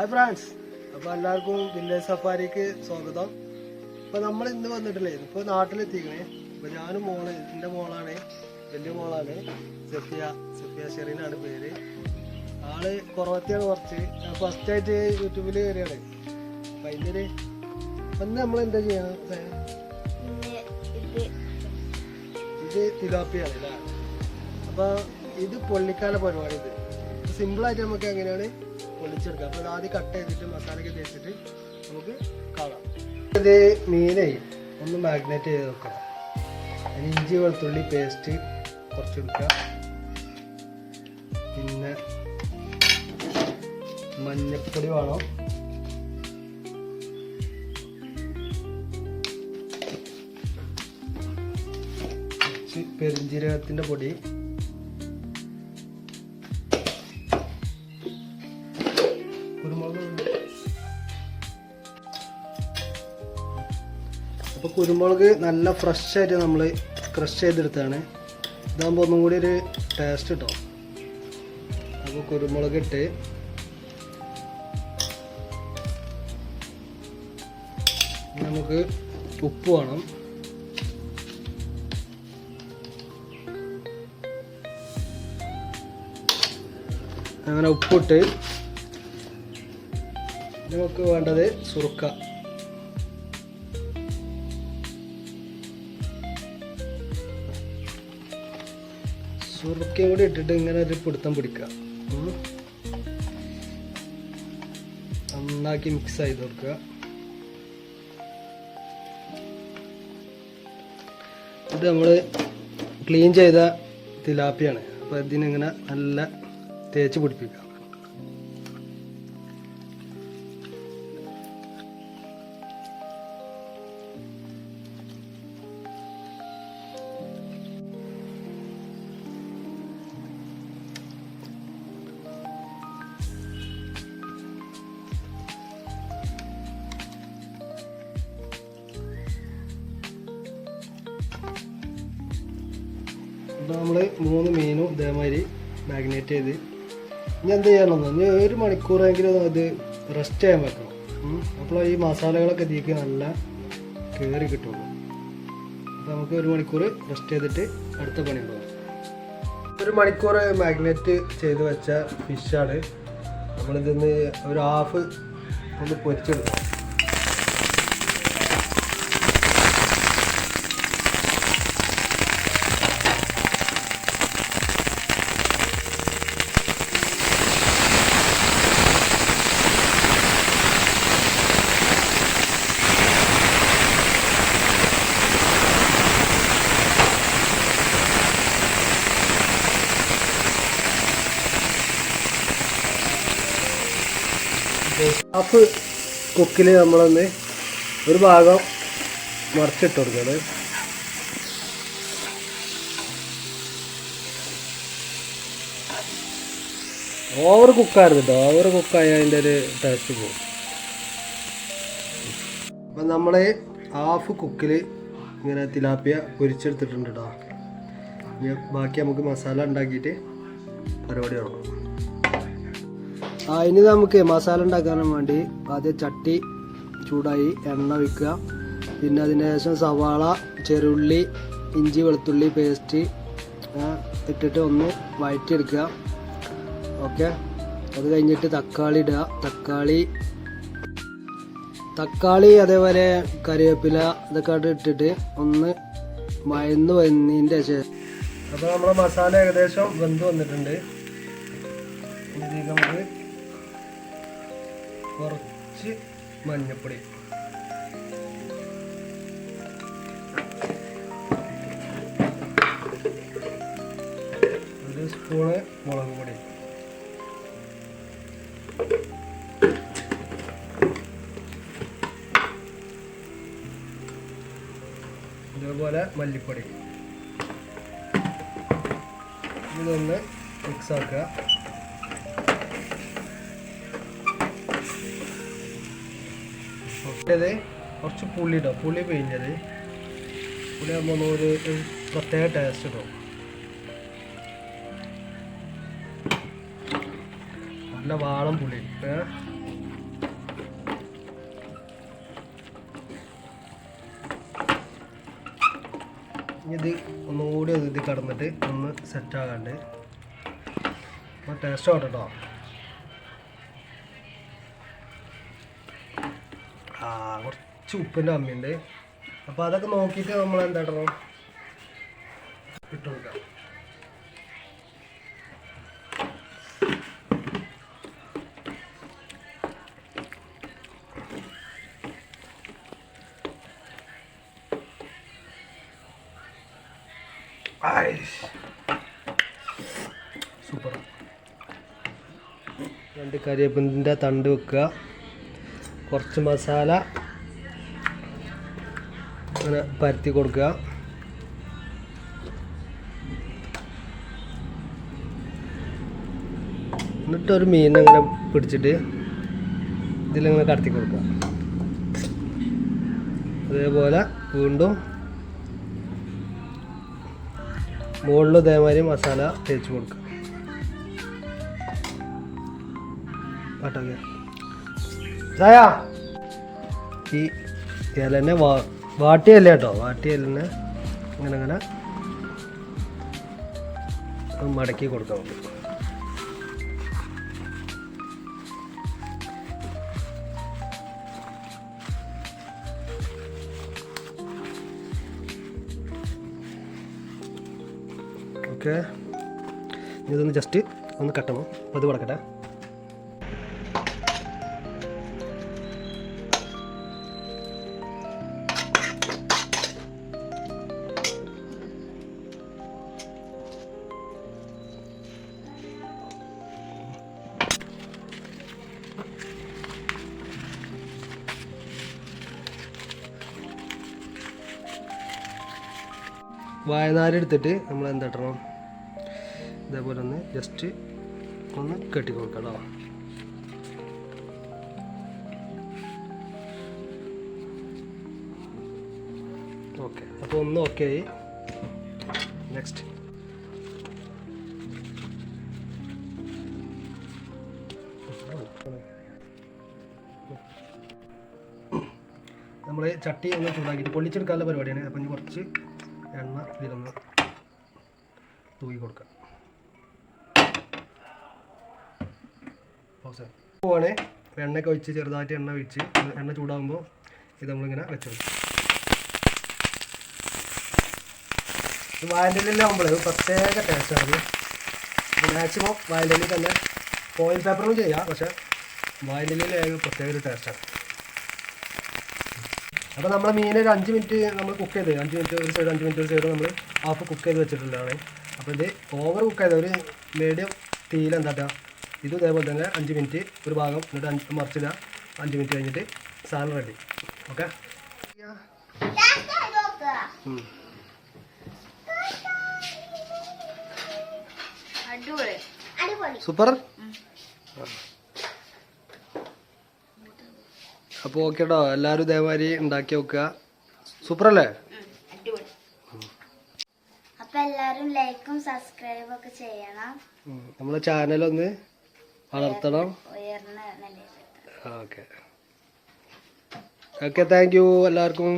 Hi France അപ്പൊ എല്ലാവർക്കും village സഫാരിക്ക് സ്വാഗതം. അപ്പൊ നമ്മൾ ഇന്ന് വന്നിട്ടില്ലേ? ഇപ്പൊ നാട്ടിലെത്തിക്കണേ. അപ്പൊ ഞാനും മോൾ എന്റെ മോളാണ് വലിയ മോളാണ്. സഫിയ സഫിയ ഷെറീനാണ് പേര്. ആൾ കുറവത്തിയാണ് കുറച്ച്. ഫസ്റ്റ് ആയിട്ട് യൂട്യൂബിൽ കയറിയാണ് അപ്പൊ അതിന്റെ ഒരു അന്ന് നമ്മൾ എന്താ ചെയ്യണം? ഇത് തിലാപ്പിയാണ് അല്ലേ? അപ്പൊ ഇത് പൊള്ളിക്കാല പരിപാടി ഇത്. സിമ്പിൾ ആയിട്ട് നമുക്ക് എങ്ങനെയാണ് പൊള്ളിച്ചെടുക്കുക അപ്പോൾ ആദ്യം കട്ട് ചെയ്തിട്ട് മസാലയൊക്കെ തേച്ചിട്ട് നമുക്ക് കാണാം. ഇത് മീനേ ഒന്ന് മാഗ്നേറ്റ് ചെയ്ത് വെക്കുക അതിന് ഇഞ്ചി വെളുത്തുള്ളി പേസ്റ്റ് കുറച്ച് കുറച്ചെടുക്കുക പിന്നെ മഞ്ഞപ്പൊടി വേണം. കുറച്ച് പെരുംജീരകത്തിന്റെ പൊടി. അപ്പൊ കുരുമുളക് നല്ല ഫ്രഷ് ആയിട്ട് നമ്മൾ ക്രഷ് ചെയ്തെടുത്താണ് ഇതാകുമ്പോൾ ഒന്നും കൂടി ഒരു ടേസ്റ്റ് കിട്ടും. അപ്പോൾ കുരുമുളക് ഇട്ട് നമുക്ക് ഉപ്പ് വേണം. അങ്ങനെ ഉപ്പിട്ട് നമുക്ക് വേണ്ടത് സുറുക്ക. സുറുക്കയും കൂടി ഇട്ടിട്ട് ഇങ്ങനെ ഒരു പിടുത്തം പിടിക്കുക. നന്നാക്കി മിക്സ് ചെയ്ത് കൊടുക്കുക. ഇത് നമ്മൾ ക്ലീൻ ചെയ്ത തിലാപ്പിയാണ്. അപ്പോൾ ഇതിനിങ്ങനെ നല്ല തേച്ച് പിടിപ്പിക്കുക. അപ്പോൾ നമ്മൾ മൂന്ന് മീനും ഇതേമാതിരി മാഗ്നേറ്റ് ചെയ്ത് ഇനി എന്ത് ചെയ്യണം ഇനി ഒരു മണിക്കൂറെങ്കിലും അത് റെസ്റ്റ് ചെയ്യാൻ വെക്കണം. അപ്പോൾ ഈ മസാലകളൊക്കെ തീക്ക് നല്ല കയറി കിട്ടുള്ളൂ. അപ്പോൾ നമുക്ക് ഒരു മണിക്കൂർ റെസ്റ്റ് ചെയ്തിട്ട് അടുത്ത പണി ഉണ്ടാവും. ഒരു മണിക്കൂർ മാഗ്നേറ്റ് ചെയ്ത് വെച്ച ഫിഷാണ് നമ്മളിതിന്ന് ഒരു ഹാഫ് ഒന്ന് പൊരിച്ചെടുക്കാം ഹാഫ് കുക്കിൽ നമ്മളൊന്ന് ഒരു ഭാഗം മറിച്ചിട്ട് കൊടുക്കണം. ഓവർ കുക്കായിരുന്നു കേട്ടോ ഓവർ കുക്കായ അതിന്റെ ഒരു ടേസ്റ്റ് പോകും അപ്പം നമ്മൾ ഹാഫ് കുക്കിൽ ഇങ്ങനെ തിലാപ്പിയ പൊരിച്ചെടുത്തിട്ടുണ്ട് കേട്ടോ ഇനി ബാക്കി നമുക്ക് മസാല ഉണ്ടാക്കിയിട്ട് പരിപാടി തുടങ്ങാം. ആ ഇനി നമുക്ക് മസാല ഉണ്ടാക്കാൻ വേണ്ടി ആദ്യം ചട്ടി ചൂടായി എണ്ണ ഒഴിക്കുക. പിന്നെ അതിന് ശേഷം സവാള ചെറുള്ളി ഇഞ്ചി വെളുത്തുള്ളി പേസ്റ്റ് ഇട്ടിട്ട് ഒന്ന് വഴറ്റിയെടുക്കുക. ഓക്കെ? അത് കഴിഞ്ഞിട്ട് തക്കാളി ഇടുക. തക്കാളി തക്കാളി അതേപോലെ കറിവേപ്പില ഇതൊക്കെ ഇട്ടിട്ട് ഒന്ന് മയന്ന് വന്നതിന്റെ ശേഷം അപ്പോൾ നമ്മുടെ മസാല ഏകദേശം വെന്ത് വന്നിട്ടുണ്ട്. ഇതിലേക്ക് നമുക്ക് കുറച്ച് മഞ്ഞപ്പൊടി. ഒരു സ്പൂണ് മുളക് പൊടി. ഇതേപോലെ മല്ലിപ്പൊടി. ഇതൊന്ന് മിക്സ് ഇട്ടത് കുറച്ച് പുളി ഇടാം. പുളി പിഴിഞ്ഞത്. പുളി ആകുമ്പോൾ ഒരു പ്രത്യേക ടേസ്റ്റ് ഇടും. നല്ല വാളം പുളി. ഇത് ഒന്നുകൂടി ഇത് കടന്നിട്ട് ഒന്ന് സെറ്റ് ആകാണ്ട്. ടേസ്റ്റ് ആവട്ടെ കേട്ടോ കുറച്ച് ഉപ്പിന്റെ അമ്മിയുണ്ട് അപ്പോൾ അതൊക്കെ നോക്കിയിട്ട് നമ്മൾ എന്താ ഇടണം ഇട്ട് കൊടുക്കാം. സൂപ്പർ രണ്ട് കരിയപ്പിന്റെ തണ്ട് വെക്കുക. കുറച്ച് മസാല അങ്ങനെ പരത്തി കൊടുക്കുക. എന്നിട്ട് ഒരു മീൻ അങ്ങനെ പിടിച്ചിട്ട് ഇതിലങ്ങനെ കടത്തി കൊടുക്കുക. അതേപോലെ വീണ്ടും മുകളിൽ ഇതേമാതിരി മസാല തേച്ച് കൊടുക്കുക. പാട്ടൊക്കെ. ചായ ഈ ഇലനെ വാ വാട്ടിയല്ല കേട്ടോ? വാട്ടിയലിനെ ഇങ്ങനെ ഒന്ന് മടക്കി കൊടുക്കാം ഓക്കെ ഇതൊന്ന് ജസ്റ്റ് ഒന്ന് കട്ടണം. അത് കൊടുക്കട്ടെ വായനാര് എടുത്തിട്ട് നമ്മൾ എന്താ ഇടണം ഇതേപോലെ ഒന്ന് ജസ്റ്റ് ഒന്ന് കെട്ടി കൊടുക്കാം കേട്ടോ ഓക്കെ അപ്പോൾ ഒന്ന് ഓക്കെ ആയി. നെക്സ്റ്റ് നമ്മൾ ചട്ടി ഒന്ന് ചൂടാക്കിയിട്ട് പൊള്ളിച്ചെടുക്കാനുള്ള പരിപാടിയാണ്. അപ്പം കുറച്ച് എണ്ണ ഇതിലൊന്ന് തൂക്കി കൊടുക്കാം. പോവാണേ. എണ്ണയൊക്കെ ഒഴിച്ച് ചെറുതായിട്ട് എണ്ണ ഒഴിച്ച് എണ്ണ ചൂടാകുമ്പോൾ ഇത് നമ്മളിങ്ങനെ വെച്ചെടുക്കും. ഇത് വായന്റെലാകുമ്പോൾ ഒരു പ്രത്യേക ടേസ്റ്റാണ് മാക്സിമം വായന്റെലിൽ തന്നെ ഫോയിൽ പേപ്പറും ചെയ്യാം പക്ഷേ വായന്റെലിൽ പ്രത്യേക ഒരു ടേസ്റ്റാണ് അപ്പോൾ നമ്മൾ മീൻ ഒരു അഞ്ച് മിനിറ്റ് നമ്മൾ കുക്ക് ചെയ്ത് അഞ്ച് മിനിറ്റ് ഒരു സൈഡ് അഞ്ച് മിനിറ്റ് ഒരു സൈഡ് നമ്മൾ ഹാഫ് കുക്ക് ചെയ്ത് വെച്ചിട്ടുള്ളതാണ്. അപ്പോൾ ഇത് ഓവർ കുക്ക് ചെയ്ത ഒരു മീഡിയം തീയിൽ എന്താ ഇത് ഇതേപോലെ തന്നെ അഞ്ച് മിനിറ്റ് ഒരു ഭാഗം എന്നിട്ട് അഞ്ച് മറിച്ചിടുക. അഞ്ച് മിനിറ്റ് കഴിഞ്ഞിട്ട് സാധനം റെഡി ഓക്കെ സൂപ്പർ അപ്പോൾ ഓക്കെ കേട്ടോ എല്ലാവരും ഇതേമാതിരി ഉണ്ടാക്കി നോക്കുക സൂപ്പർ അല്ലേ അപ്പൊ എല്ലാരും ലൈക്കും സബ്സ്ക്രൈബും ഒക്കെ ചെയ്യണം. നമ്മളെ ചാനലൊന്ന് വളർത്തണം. ഉയർന്ന നിലയിലെത്തണം ഓക്കെ. ഓക്കെ താങ്ക് യു എല്ലാവർക്കും.